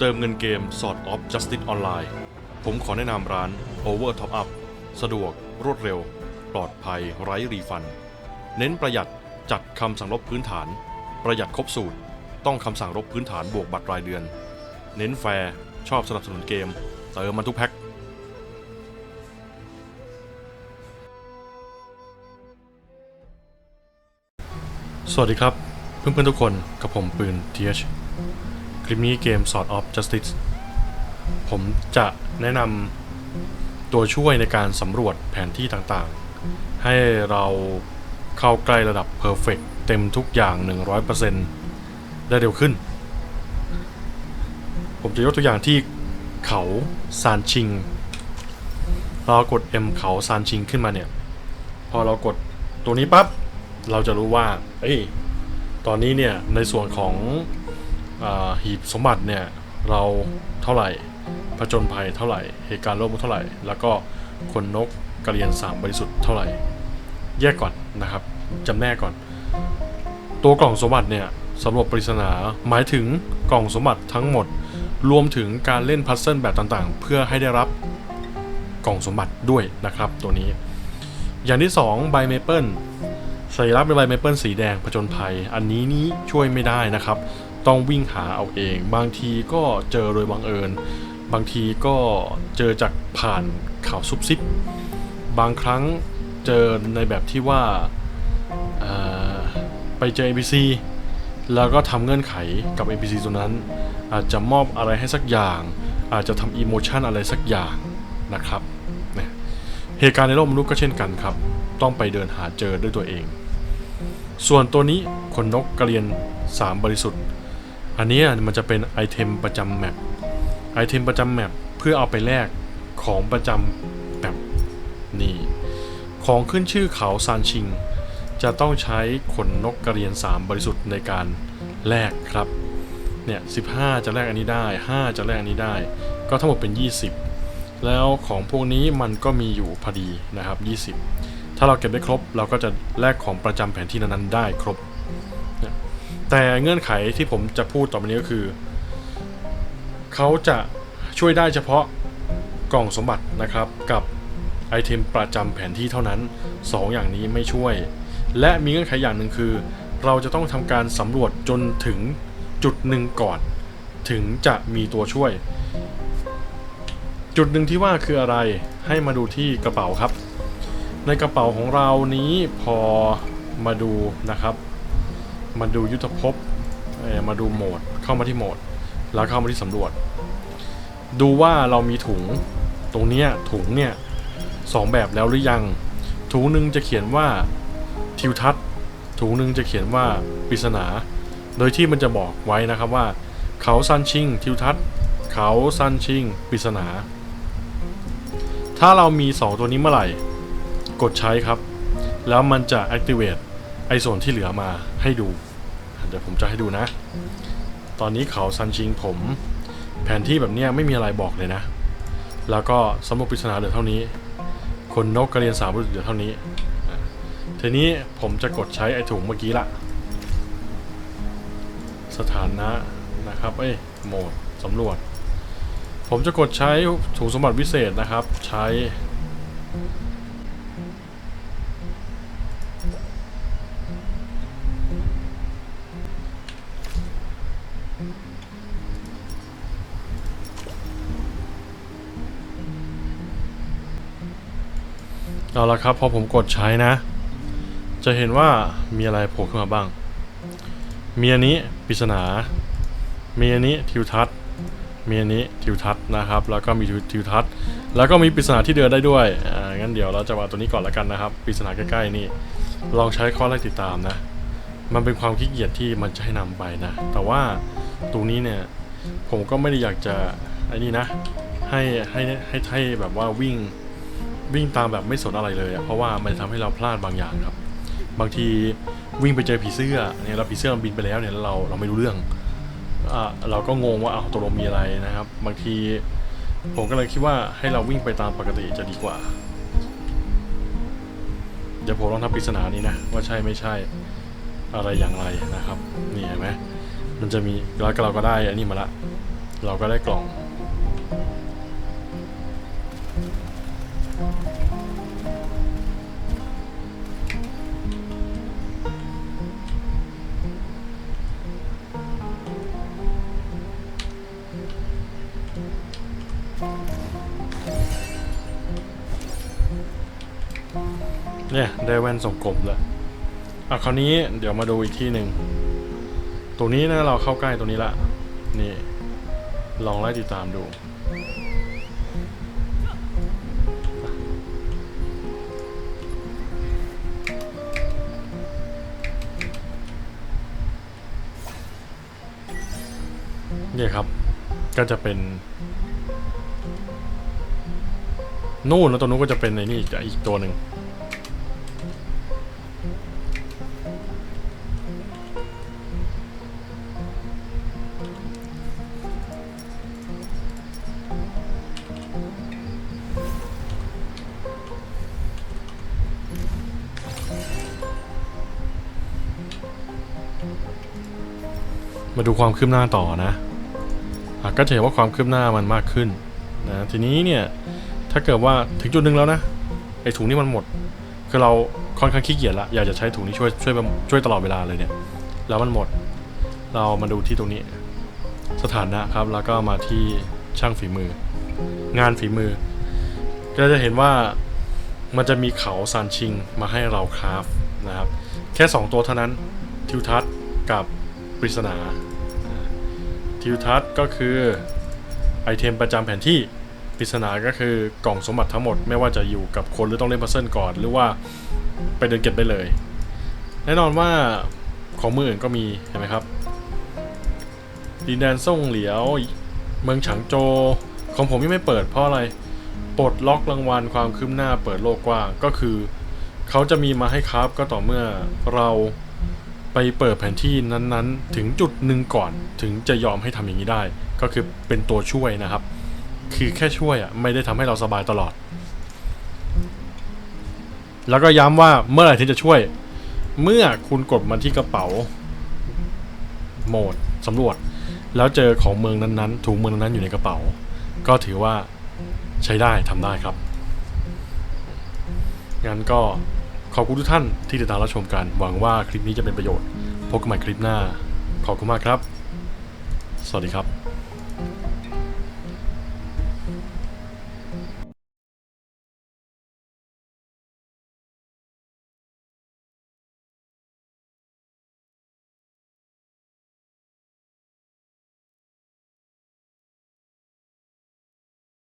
เติมเงินเกม Sword of Justice Online ผมขอแนะนำร้าน Over Top Up สะดวก รวดเร็ว ปลอดภัย ไร้รีฟัน เน้นประหยัดจัดคำสั่งลบพื้นฐาน ประหยัดครบสูตร ต้องคำสั่งลบพื้นฐานบวกบัตรรายเดือน เน้นแฟร์ชอบสนับสนุนเกม เติมมันทุกแพ็คสวัสดีครับ เพื่อนๆทุกคนกับผมปืน TH คลิปนี้เกม Sword of Justice ผมจะแนะนำตัวช่วยในการสำรวจแผนที่ต่างๆ ให้เราเข้าใกล้ระดับ Perfect เต็มทุกอย่าง 100%ได้เร็วขึ้น ผมจะยกตัวอย่างที่เขาซานชิง เรากด M เขาซานชิงขึ้นมาเนี่ย พอเรากดตัวนี้ปั๊บ เราจะรู้ว่า เอ้ย ตอนนี้เนี่ย ในส่วนของ หีบสมบัติเนี่ยเราเท่าไหร่ผจญภัยเท่าไหร่เหตุการณ์โลกเท่าไหร่ แล้วก็คนนกกระเรียนสามบริสุทธิ์เท่าไหร่ แยกก่อนนะครับจำแนกก่อน ตัวกล่องสมบัติเนี่ยสำรวจปริศนาหมายถึงกล่องสมบัติทั้งหมด รวมถึงการเล่นพัซเซิลแบบต่างๆ เพื่อให้ได้รับกล่องสมบัติด้วยนะครับ ตัวนี้ อย่างที่2ใบเมเปิลสัญลักษณ์เป็นใบเมเปิลสีแดงผจญภัย อันนี้นี้ช่วยไม่ได้นะครับ ต้องวิ่งหาเอาเอง บางทีก็เจอโดยบังเอิญ บางทีก็เจอจากผ่านข่าวซุบซิบบางครั้งเจอในแบบที่ว่าไปเจอ NPC แล้วก็ทำเงื่อนไขกับ NPC ตัวนั้น อาจจะมอบอะไรให้สักอย่าง อาจจะทำอีโมชันอะไรสักอย่างนะครับนะเหตุการณ์ในโลกมนุษย์ก็เช่นกันครับ ต้องไปเดินหาเจอด้วยตัวเอง ส่วนตัวนี้ขนนกกระเรียน 3 บริสุทธิ์ อันนี้มันจะเป็นไอเทมประจำแมปไอเทมประจำแมปเพื่อเอาไปแลกของประจำแมปนี่ของขึ้นชื่อเขาซานชิง จะต้องใช้ขนนกกระเรียน 3 บริสุทธิ์ในการแลกครับเนี่ย15 จะแลกอันนี้ได้ 5 จะแลกอันนี้ได้ ก็ทั้งหมดเป็น 20 แล้วของพวกนี้มันก็มีอยู่พอดีนะครับ 20 ถ้าเราเก็บได้ครบ เราก็จะแลกของประจำแผนที่นั้นๆได้ครบ แต่เงื่อนไขที่ผมจะพูดต่อไปนี้ก็คือ เขาจะช่วยได้เฉพาะกล่องสมบัตินะครับกับไอเทมประจำแผนที่เท่านั้น2อย่างนี้ไม่ช่วย และมีเงื่อนไขอย่างหนึ่งคือ เราจะต้องทำการสำรวจจนถึงจุดหนึ่งก่อน ถึงจะมีตัวช่วย จุดหนึ่งที่ว่าคืออะไรให้มาดูที่กระเป๋าครับ ในกระเป๋าของเรานี้พอมาดูนะครับ มาดูยุทธภพมาดูโหมดเข้ามาที่โหมด แล้วเข้ามาที่สำรวจ ดูว่าเรามีถุงตรงนี้ถุงเนี่ยสองแบบแล้วหรือยัง ถุงหนึ่งจะเขียนว่าทิวทัศน์ถุงหนึ่งจะเขียนว่าปริศนา โดยที่มันจะบอกไว้นะครับว่า เขาซันชิงทิวทัศน์เขาซันชิงปริศนา ถ้าเรามี 2 ตัวนี้เมื่อไหร่ กดใช้ครับ แล้วมันจะ activate ไอส่วนที่เหลือมาให้ดู เดี๋ยวผมจะให้ดูนะ ตอนนี้เขาซันชิงผมแผนที่แบบเนี้ยไม่มีอะไรบอกเลยนะ แล้วก็สมบปริศนาเหลือเท่านี้ คนนกกระเรียนสามบุรุษเหลือเท่านี้ ทีนี้ผมจะกดใช้ไอถุงเมื่อกี้ละ สถานะนะครับ เอ้ย โหมดสำรวจ ผมจะกดใช้ถุงสมบัติวิเศษนะครับ ใช้ เอาละครับพอผมกดใช้นะ จะเห็นว่ามีอะไรโผล่ขึ้นมาบ้าง มีอันนี้ปริศนา มีอันนี้ทิวทัศน์ มีอันนี้ทิวทัศน์นะครับ แล้วก็มีทิวทัศน์ แล้วก็มีปริศนาที่เดินได้ด้วย อ่า งั้นเดี๋ยวเราจะวางตัวนี้ก่อนละกันนะครับ ปริศนาใกล้ๆนี่ ลองใช้ข้อแรกติดตามนะ มันเป็นความขี้เกียจที่มันจะให้นำไปนะ แต่ว่า ตรงนี้เนี่ย ผมก็ไม่ได้อยากจะไอ้นี่นะ ให้ให้ให้ให้แบบว่าวิ่งวิ่งตามแบบไม่สนอะไรเลยอะเพราะว่ามันจะทำให้เราพลาดบางอย่างครับ บางทีวิ่งไปเจอผีเสื้อเนี่ยเราผีเสื้อมันบินไปแล้วเนี่ยเราเราไม่รู้เรื่องอะเราก็งงว่าเอาตกลงมีอะไรนะครับ บางทีผมก็เลยคิดว่าให้เราวิ่งไปตามปกติจะดีกว่า เดี๋ยวผมลองทำปริศนานี้นะ ว่าใช่ไม่ใช่อะไรอย่างไรนะครับ นี่เห็นไหม มันจะมีแล้วเราก็ได้อันนี้มาละ เราก็ได้กล่อง เนี่ย ได้แว่นทรงกลมแล้วอะคราวนี้เดี๋ยวมาดูอีกที่หนึ่ง ตรงนี้นะเราเข้าใกล้ตรงนี้ละ นี่ ลองไล่ติดตามดู เนี่ยครับ ก็จะเป็น นู่นแล้วตรงนู้นก็จะเป็นในนี่อีกอีกตัวหนึ่ง มาดูความคืบหน้าต่อนะอะก็จะเห็นว่าความคืบหน้ามันมากขึ้นนะทีนี้เนี่ยถ้าเกิดว่าถึงจุดหนึ่งแล้วนะไอ้ถุงนี้มันหมด คือเราค่อนข้างขี้เกียจละอยากจะใช้ถุงนี้ช่วยช่วยช่วยตลอดเวลาเลยเนี่ยแล้วมันหมด เรามาดูที่ตรงนี้ สถานะครับ แล้วก็มาที่ช่างฝีมือ งานฝีมือ ก็จะเห็นว่ามันจะมีเขาซานชิงมาให้เราคราฟนะครับ แค่ 2 ตัวเท่านั้นทิวทัศน์กับ ปริศนาทิวทัศน์ก็คือไอเทมประจำแผนที่ปริศนาก็คือกล่องสมบัติทั้งหมด ไม่ว่าจะอยู่กับคนหรือต้องเล่นพัซเซิลก่อน หรือว่าไปเดินเก็บได้เลย แน่นอนว่าของมืออื่นก็มีเห็นไหมครับดินแดนส่งเหลียว เมืองฉางโจ ของผมยังไม่เปิดเพราะอะไรปลดล็อกรางวัลความคืบหน้าเปิดโลกกว้างก็คือ เขาจะมีมาให้ครับก็ต่อเมื่อเรา ไปเปิดแผนที่นั้นๆ ถึงจุดหนึ่งก่อนถึงจะยอมให้ทำอย่างนี้ได้ ก็คือเป็นตัวช่วยนะครับ คือแค่ช่วยอะไม่ได้ทำให้เราสบายตลอด แล้วก็ย้ำว่าเมื่อไหร่ที่จะช่วย เมื่อคุณกดมาที่กระเป๋าโหมดสำรวจ แล้วเจอของเมืองนั้นๆถุงเมืองนั้นอยู่ในกระเป๋า ก็ถือว่าใช้ได้ทำได้ครับงั้นก็ ขอบคุณทุกท่านที่ติดตามรับชมกันหวังว่าคลิปนี้จะเป็นประโยชน์ พบกันใหม่คลิปหน้า ขอบคุณมากครับ สวัสดีครับ